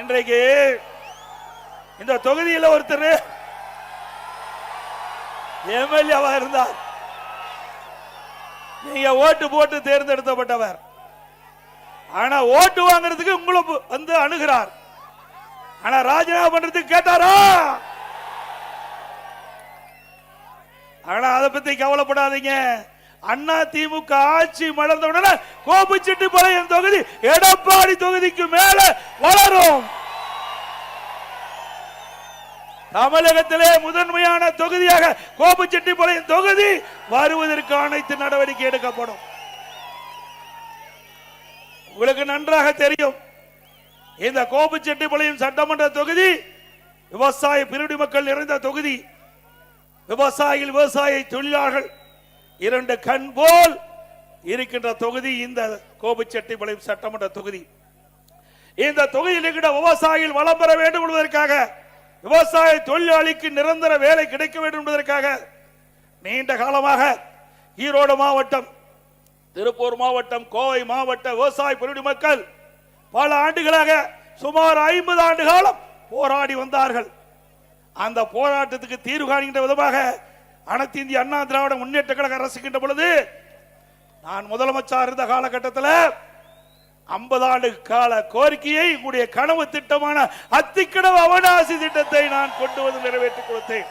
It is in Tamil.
இன்றைக்கு இந்த தொகுதியில் ஒருத்தர் எம்எல்ஏவா இருந்தார். நீங்க ஓட்டு போட்டு தேர்ந்தெடுக்கப்பட்டவர். ஆனா ஓட்டு வாங்குறதுக்கு உங்களை வந்து அணுகிறார். ஆனா ராஜினாமா பண்றதுக்கு கேட்டாரா? ஆனா அதை பத்தி கவலைப்படாதீங்க. அண்ணா திமுக ஆட்சி மலர்ந்த உடனே கோபிச்செட்டிப்பாளையம் தொகுதி எடப்பாடி தொகுதிக்கு மேல வள தமிழகத்திலே முதன்மையான தொகுதியாக கோபுச்செட்டிப்பாளையம் தொகுதி வருவதற்கு அனைத்து நடவடிக்கை எடுக்கப்படும். உங்களுக்கு நன்றாக தெரியும். இந்த கோபுச்செட்டிப்பாளையம் சட்டமன்ற தொகுதி விவசாய பிரிவினை மக்கள் நிறைந்த தொகுதி. விவசாயிகள் விவசாய தொழிலாளர்கள் இரண்டு கண் போல் இருக்கின்ற தொகுதி இந்த கோபுச்செட்டிப்பாளையம் சட்டமன்ற தொகுதி. இந்த தொகுதியில் இருக்கிற விவசாயிகள் வளம் பெற வேண்டும் என்பதற்காக விவசாய தொழிலாளிக்கு நிரந்தர வேலை கிடைக்க வேண்டும் என்பதற்காக நீண்ட காலமாக ஈரோடு மாவட்டம் திருப்பூர் மாவட்டம் கோவை மாவட்ட விவசாய பிரிவு மக்கள் பல ஆண்டுகளாக சுமார் ஐம்பது ஆண்டு காலம் போராடி வந்தார்கள். அந்த போராட்டத்துக்கு தீர்வு காண்கின்ற விதமாக அனைத்து இந்திய அண்ணா திராவிட முன்னேற்ற கழக அரசுகின்ற பொழுது நான் முதலமைச்சர் இருந்த காலகட்டத்தில் ஐம்பது ஆண்டு கால கோரிக்கையை உங்களுடைய கனவு திட்டமான அத்திக்கடவு அவனாசி திட்டத்தை நான் கொண்டு வந்து நிறைவேற்றி கொடுத்தேன்.